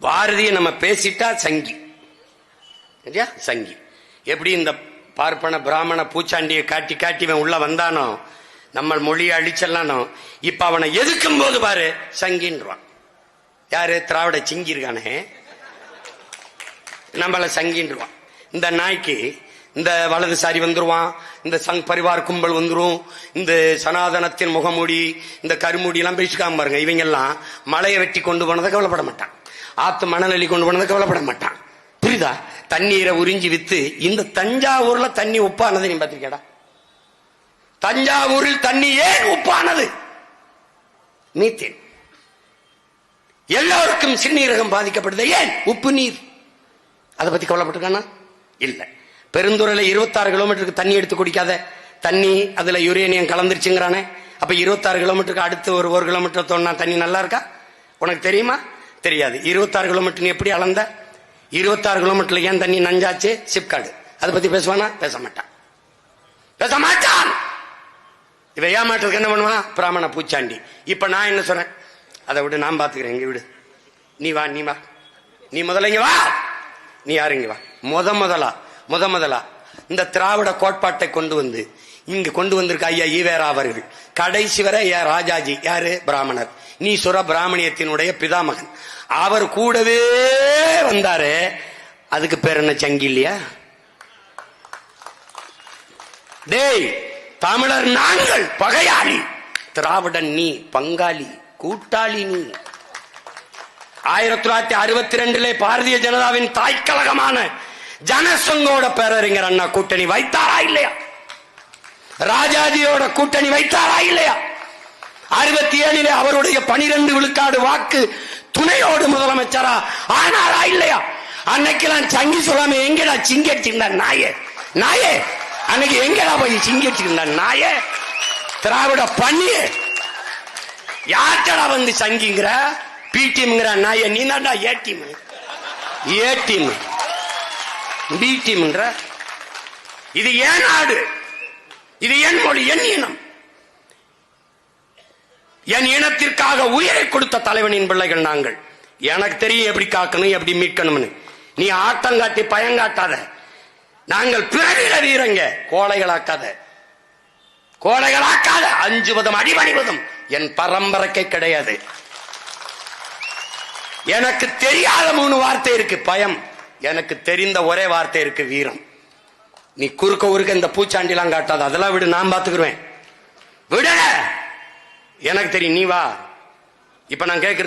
பாரதிய நம்ம பேசிட்டா சங்கி. இல்லையா சங்கி. எப்படி இந்த பார்ப்பன பிராமண பூச்சாண்டியை காட்டி காட்டி இவன் உள்ள வந்தானோ? நம்ம மொழியை அழிச்சல்லானோ? இப்ப அவனை எதுக்கும் போது பாரு சங்கின்றான். யாரு? திராவிட சிங்கி இருக்கானே. நம்மள சங்கின்றான். இந்த நாய்க்கு இந்த வலதுசாரி வந்துருவான் இந்த சங் பரிவார் கும்பல் வந்துரும் இந்த சனாதனத்தின் முகமூடி இந்த கருமூடி எல்லாம் பேசிக்காம பாருங்க இவங்க எல்லாம் மலையை வெட்டி கொண்டு போனதை கவலைப்பட மாட்டான். ஆத்து மணலி கொண்டு போனது கவலைப்பட மாட்டான். புரியுதா? தண்ணீரை உறிஞ்சி வித்து இந்த தஞ்சாவூர்ல தண்ணி உப்பானது நீ பாத்திருக்கடா தஞ்சாவூரில் தண்ணி ஏன் உப்பானது. மீத்தேன். எல்லோருக்கும் சிறுநீரகம் பாதிக்கப்படுது. ஏன்? உப்பு நீர். அதை பத்தி கவலைப்பட்டிருக்கானா? இல்ல. பெருந்துறையில இருபத்தாறு கிலோமீட்டருக்கு தண்ணி எடுத்து குடிக்காத. தண்ணி அதுல யுரேனியம் கலந்துருச்சுங்கிறானே. அப்ப இருபத்தாறு கிலோமீட்டருக்கு அடுத்து ஒரு ஒரு கிலோமீட்டர் தோணா தண்ணி நல்லா இருக்கா? உனக்கு தெரியுமா? தெரியாது. இருபத்தாறு கிலோமீட்டர் எப்படி அளந்த? இருபத்தாறு கிலோமீட்டர்ல ஏன் தண்ணி நஞ்சாச்சு? சிப்காடு. அதை பத்தி பேசுவானா? பேச மாட்டான். பேச மாட்டான்! இவன் ஏமாற்றுறதுக்கு என்ன பண்ணுவான்? பிராமண பூச்சாண்டி. இப்ப நான் என்ன சொன்னேன் அதை விட நான் பாத்துக்கிறேன். இங்க விடு. நீ வா நீ வா. நீ முதல்ல இங்க வா. நீ யாரு இங்க வா? முத முதலா முத முதலா. இந்த திராவிட கோட்பாட்டை கொண்டு வந்து இங்க கொண்டு வந்திருக்க ஐயா ஈவேரா வருது கடைசி வரை ஏ ராஜாஜி. யாரு? பிராமணர். நீ சுர பிராமணியத்தினுடைய பிதாமகன் அவர் கூடவே வந்தாரு. அதுக்கு பேர் என்ன சங்கி இல்லையா? டேய் தமிழர் நாங்கள் பகையாளி. திராவிடன் நீ பங்காளி கூட்டாளி நீ. ஆயிரத்தி தொள்ளாயிரத்தி அறுபத்தி ரெண்டுல பாரதிய ஜனதாவின் தாய்க்கழகமான ஜனசங்கோட பேரறிஞர் அண்ணா கூட்டணி வைத்தாரா இல்லையா? ராஜாஜியோட கூட்டணி வைத்தாரா இல்லையா? அறுபத்தி ஏழிலே அவருடைய பனிரெண்டு விழுக்காடு வாக்கு துணையோடு முதலமைச்சரா ஆனாரா இல்லையா? அன்னைக்கெல்லாம் சங்கி சொல்லாம எங்கடா சிங்கடிச்சிருந்தா நாயே? நாயே? அன்னைக்கு எங்கடா போய் சிங்கடிச்சிருந்தா நாயே? திராவிட பண்ணியே யார்டா வந்து சங்கிங்கிற? பி டீம்ங்கிற நாய நீ தான்டா A team A team B டீம்ன்ற இது ஏன் நாடு? இது என் மொழி என் இனம். என் இனத்திற்காக உயிரை கொடுத்த தலைவனின் பிள்ளைகள் நாங்கள். எனக்கு தெரியும் எப்படி காக்கணும் எப்படி மீட்கணும்னு. நீ ஆட்டம் காட்டி பயங்காட்டாத நாங்கள் பிறவில வீரங்க. கோழைகளாக்காத. கோழைகளாக்காத. அஞ்சுவதும் அடிபணிவதும் என் பரம்பரைக்கு கிடையாது. எனக்கு தெரியாத மூணு வார்த்தை இருக்கு. பயம். எனக்கு தெரிந்த ஒரே வார்த்தை இருக்கு வீரம். நீ குறுக்க உருக்க இந்த பூச்சாண்டிலாம் காட்டாது. அதெல்லாம் விடு நான் பாத்துக்குருவேன் விட எனக்கு தெரியும் நீ வா. இப்ப நான் கேட்கறது